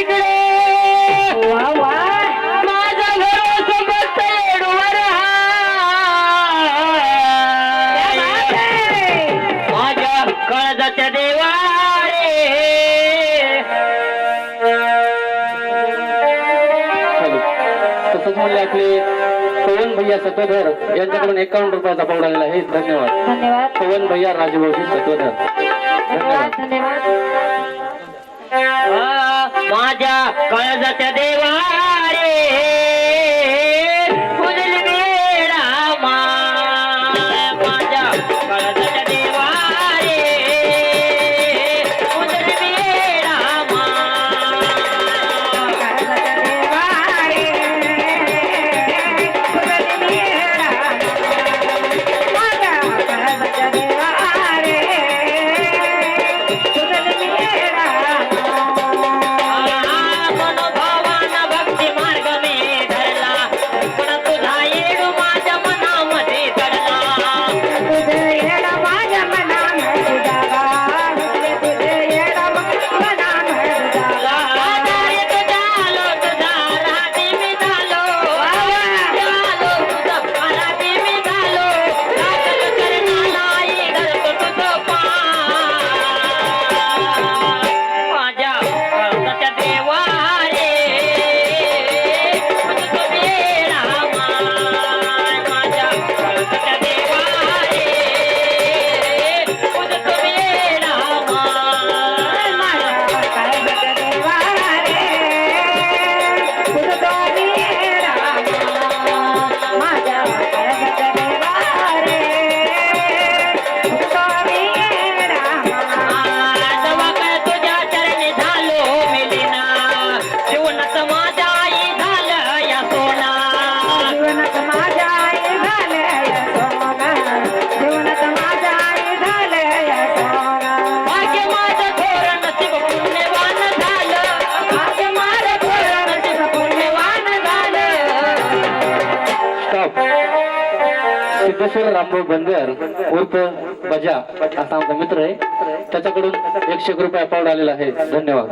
तिकडे माझा भरोसा मस्त येडवर माझ्या कळजाच्या देवा तसंच म्हणले आपले पवन भैया सतोधर यांच्याकडून एकावन्न रुपयाचा पावडा गेला हे धन्यवाद. धन्यवाद. पवन भैया राजभाऊजी सतोधर धन्यवाद धन्यवाद. माझ्या कळजाच्या देवा सिद्धेश्वर रामभाऊ बंदर उर्फ बजा असा आमचा मित्र आहे. त्याच्याकडून एकशे रुपये पावड आलेला आहे. धन्यवाद.